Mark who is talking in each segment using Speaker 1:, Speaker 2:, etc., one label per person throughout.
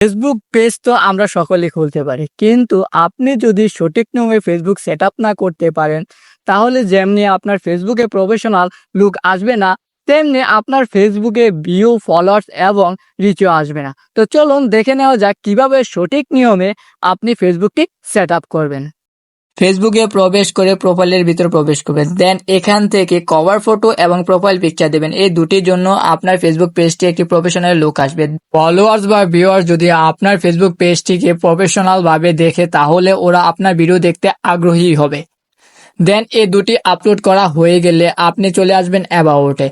Speaker 1: Facebook page তো আমরা সকলে খুলতে পারি। কিন্তু আপনি যদি সঠিক নিয়মে ফেসবুক সেট না করতে পারেন, তাহলে যেমনি আপনার ফেসবুকে প্রফেশনাল লুক আসবে না, তেমনি আপনার ফেসবুকে ভিউ ফলোয়ার্স এবং রিচও আসবে না। তো চলুন দেখে নেওয়া যাক কীভাবে সঠিক নিয়মে আপনি ফেসবুকটি সেট করবেন। ফেসবুকে প্রবেশ করে প্রোফাইলের ভিতর প্রবেশ করবেন। দেন এখান থেকে কভার ফটো এবং প্রোফাইল পিকচার দেবেন। এই দুটির জন্য আপনার ফেসবুক পেজটি একটি প্রফেশনাল লুক আসবে। ফলোয়ার্স বা ভিউয়ার্স যদি আপনার ফেসবুক পেজটিকে প্রফেশনাল ভাবে দেখে, তাহলে ওরা আপনার ভিডিও দেখতে আগ্রহী হবে। দেন এই দুটি আপলোড করা হয়ে গেলে আপনি চলে আসবেন অ্যাবাউটে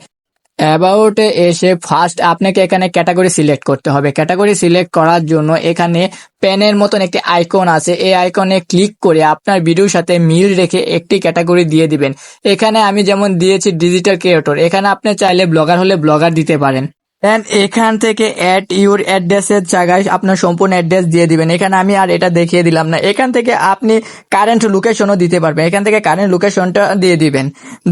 Speaker 1: অ্যাবাউটে এসে ফার্স্ট আপনাকে এখানে ক্যাটাগরি সিলেক্ট করতে হবে। ক্যাটাগরি সিলেক্ট করার জন্য এখানে পেনের মতন একটি আইকন আছে। এই আইকনে ক্লিক করে আপনার ভিডিওর সাথে মিল রেখে একটি ক্যাটাগরি দিয়ে দিবেন। এখানে আমি যেমন দিয়েছি ডিজিটাল ক্রিয়েটর এখানে আপনি চাইলে ব্লগার হলে ব্লগার দিতে পারেন। দেন এখান থেকে অ্যাড ইউর অ্যাড্রেসের জায়গায় আপনার সম্পূর্ণ অ্যাড্রেস দিয়ে দিবেন। এখানে আমি আর এটা দেখিয়ে দিলাম না। এখান থেকে আপনি কারেন্ট লোকেশনও দিতে পারবেন। এখান থেকে কারেন্ট লোকেশনটা দিয়ে দিবেন।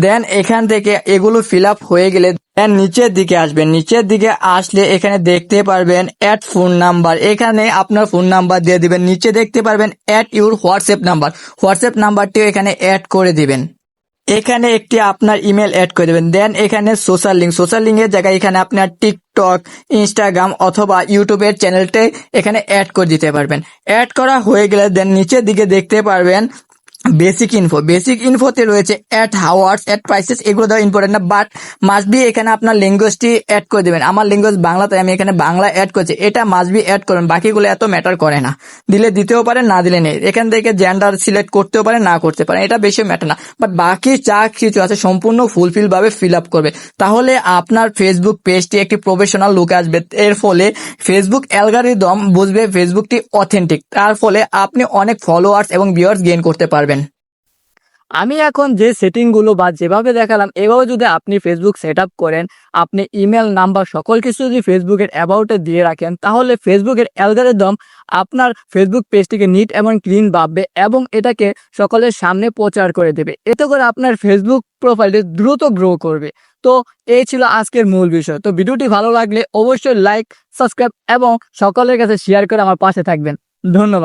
Speaker 1: দেন এখান থেকে এগুলো ফিল আপ হয়ে গেলে দেন নিচের দিকে আসবেন। নিচের দিকে আসলে এখানে দেখতে পারবেন অ্যাড ফোন নাম্বার এখানে আপনার ফোন নাম্বার দিয়ে দিবেন। নিচে দেখতে পারবেন add your WhatsApp number WhatsApp নাম্বারটিও এখানে অ্যাড করে দিবেন। এখানে একটি আপনার ইমেল অ্যাড করে দেবেন। দেন এখানে সোশ্যাল লিঙ্ক সোশ্যাল লিঙ্কের জায়গায় এখানে আপনার টিকটক ইনস্টাগ্রাম অথবা ইউটিউবের চ্যানেলটাই এখানে অ্যাড করে দিতে পারবেন। অ্যাড করা হয়ে গেলে দেন নিচের দিকে দেখতে পারবেন বেসিক ইনফো বেসিক ইনফোতে রয়েছে অ্যাট হাওয়ার্স অ্যাট প্রাইসেস এগুলো দেওয়া ইম্পর্টেন্ট না বাট মাস্ট বি এখানে আপনার ল্যাঙ্গুয়েজটি অ্যাড করে দেবেন। আমার ল্যাঙ্গুয়েজ বাংলা তাই আমি এখানে বাংলা অ্যাড করছি, এটা মাস্ট বি অ্যাড করবেন বাকিগুলো এত ম্যাটার করে না। দিলে দিতেও পারেন, না দিলে নেই। এখান থেকে জেন্ডার সিলেক্ট করতেও পারে না করতে পারে এটা বেশি ম্যাটার না। বাট বাকি যা কিছু আছে, সম্পূর্ণ ফুলফিল ভাবে ফিল আপ করবে। তাহলে আপনার ফেসবুক পেজটি একটি প্রফেশনাল লুক আসবে। এর ফলে ফেসবুক অ্যালগারিদম বুঝবে ফেসবুকটি অথেন্টিক তার ফলে আপনি অনেক ফলোয়ার্স এবং ভিউয়ার্স গেইন করতে পারবেন। আমি এখন যে সেটিংগুলো বা যেভাবে দেখালাম, এভাবে যদি আপনি ফেসবুক সেট করেন, আপনি ইমেল নাম্বার সকল কিছু যদি ফেসবুকের অ্যাবাউটে দিয়ে রাখেন, তাহলে ফেসবুকের অ্যালগারিদম আপনার ফেসবুক পেজটিকে নিট এবং ক্লিন ভাববে এবং এটাকে সকলের সামনে প্রচার করে দেবে। এতে করে আপনার ফেসবুক প্রোফাইলটি দ্রুত গ্রো করবে। তো এই ছিল আজকের মূল বিষয়। তো ভিডিওটি ভালো লাগলে অবশ্যই লাইক সাবস্ক্রাইব এবং সকলের কাছে শেয়ার করে আমার পাশে থাকবেন। ধন্যবাদ।